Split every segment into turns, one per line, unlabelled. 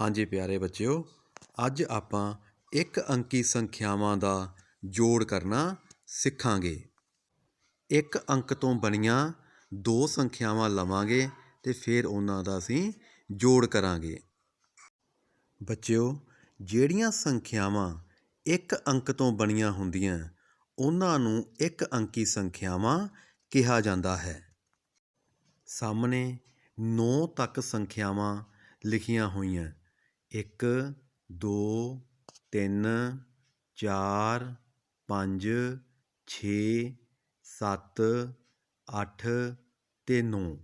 ਹਾਂਜੀ ਪਿਆਰੇ ਬੱਚਿਓ, ਅੱਜ ਆਪਾਂ ਇੱਕ ਅੰਕੀ ਸੰਖਿਆਵਾਂ ਦਾ ਜੋੜ ਕਰਨਾ ਸਿੱਖਾਂਗੇ। ਇੱਕ ਅੰਕ ਤੋਂ ਬਣੀਆਂ ਦੋ ਸੰਖਿਆਵਾਂ ਲਵਾਂਗੇ ਤੇ ਫਿਰ ਉਹਨਾਂ ਦਾ ਅਸੀਂ ਜੋੜ ਕਰਾਂਗੇ। ਬੱਚਿਓ, ਜਿਹੜੀਆਂ ਸੰਖਿਆਵਾਂ ਇੱਕ ਅੰਕ ਤੋਂ ਬਣੀਆਂ ਹੁੰਦੀਆਂ, ਉਹਨਾਂ ਨੂੰ ਇੱਕ ਅੰਕੀ ਸੰਖਿਆਵਾਂ ਕਿਹਾ ਜਾਂਦਾ ਹੈ। ਸਾਹਮਣੇ 9 ਤੱਕ ਸੰਖਿਆਵਾਂ ਲਿਖੀਆਂ ਹੋਈਆਂ। 1 2 3 4 5 6 7 8 ਤੇ 9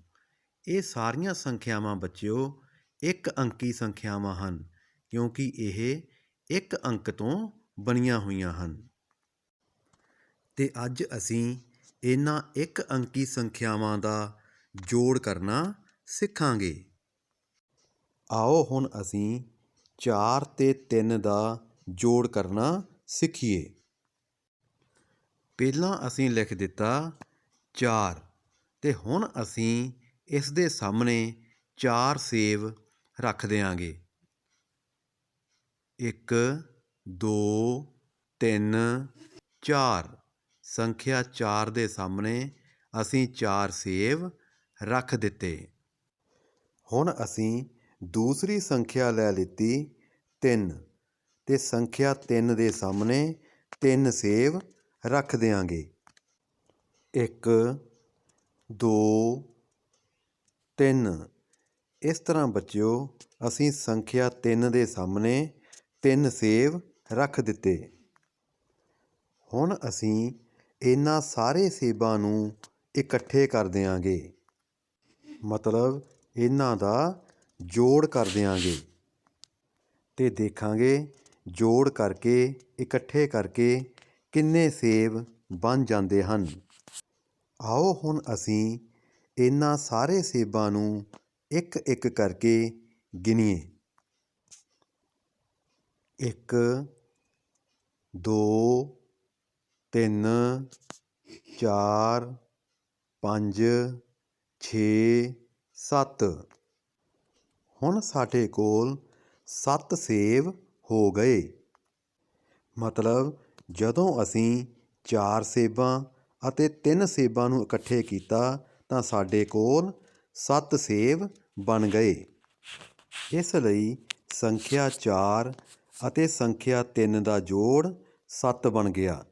ਇਹ ਸਾਰੀਆਂ ਸੰਖਿਆਵਾਂ ਬੱਚਿਓ ਇੱਕ ਅੰਕੀ ਸੰਖਿਆਵਾਂ ਹਨ, ਕਿਉਂਕਿ ਇਹ ਇੱਕ ਅੰਕ ਤੋਂ ਬਣੀਆਂ ਹੋਈਆਂ ਹਨ। ਅਤੇ ਅੱਜ ਅਸੀਂ ਇਹਨਾਂ ਇੱਕ ਅੰਕੀ ਸੰਖਿਆਵਾਂ ਦਾ ਜੋੜ ਕਰਨਾ ਸਿੱਖਾਂਗੇ। ਆਓ ਹੁਣ ਅਸੀਂ ਚਾਰ ਅਤੇ ਤਿੰਨ ਦਾ ਜੋੜ ਕਰਨਾ ਸਿੱਖੀਏ। ਪਹਿਲਾਂ ਅਸੀਂ ਲਿਖ ਦਿੱਤਾ 4 ਤੇ ਹੁਣ ਅਸੀਂ ਇਸ ਦੇ ਸਾਹਮਣੇ 4 ਸੇਵ ਰੱਖ ਦਿਆਂਗੇ। 1 2 3 4 ਸੰਖਿਆ 4 ਦੇ ਸਾਹਮਣੇ ਅਸੀਂ 4 ਸੇਵ ਰੱਖ ਦਿੱਤੇ। ਹੁਣ ਅਸੀਂ ਦੂਸਰੀ ਸੰਖਿਆ ਲੈ ਲਿੱਤੀ 3 ਤੇ ਸੰਖਿਆ 3 ਦੇ ਸਾਹਮਣੇ 3 ਸੇਵ ਰੱਖ ਦਿਆਂਗੇ। 1 2 3 ਇਸ ਤਰ੍ਹਾਂ ਬੱਚਿਓ, ਅਸੀਂ ਸੰਖਿਆ 3 ਦੇ ਸਾਹਮਣੇ 3 ਸੇਵ ਰੱਖ ਦਿੱਤੇ। ਹੁਣ ਅਸੀਂ ਇਹਨਾਂ ਸਾਰੇ ਸੇਬਾਂ ਨੂੰ ਇਕੱਠੇ ਕਰ ਦਿਆਂਗੇ। ਮਤਲਬ ਇਹਨਾਂ ਦਾ ਜੋੜ ਕਰ ਦਿਆਂਗੇ ਤੇ ਦੇਖਾਂਗੇ ਜੋੜ ਕਰਕੇ, ਇਕੱਠੇ ਕਰਕੇ ਕਿੰਨੇ ਸੇਬ ਬਣ ਜਾਂਦੇ ਹਨ। ਆਓ ਹੁਣ ਅਸੀਂ ਇਹਨਾਂ ਸਾਰੇ ਸੇਬਾਂ ਨੂੰ ਇੱਕ ਇੱਕ ਕਰਕੇ ਗਿਣੀਏ। 1 2 3 4 5 6 7 ਹੁਣ ਸਾਡੇ ਕੋਲ 7 ਸੇਬ ਹੋ ਗਏ। ਮਤਲਬ ਜਦੋਂ ਅਸੀਂ 4 ਸੇਬਾਂ ਅਤੇ 3 ਸੇਬਾਂ ਨੂੰ ਇਕੱਠੇ ਕੀਤਾ ਤਾਂ ਸਾਡੇ ਕੋਲ 7 ਸੇਬ ਬਣ ਗਏ। ਇਸ ਲਈ ਸੰਖਿਆ 4 ਅਤੇ ਸੰਖਿਆ 3 ਦਾ ਜੋੜ 7 ਬਣ ਗਿਆ।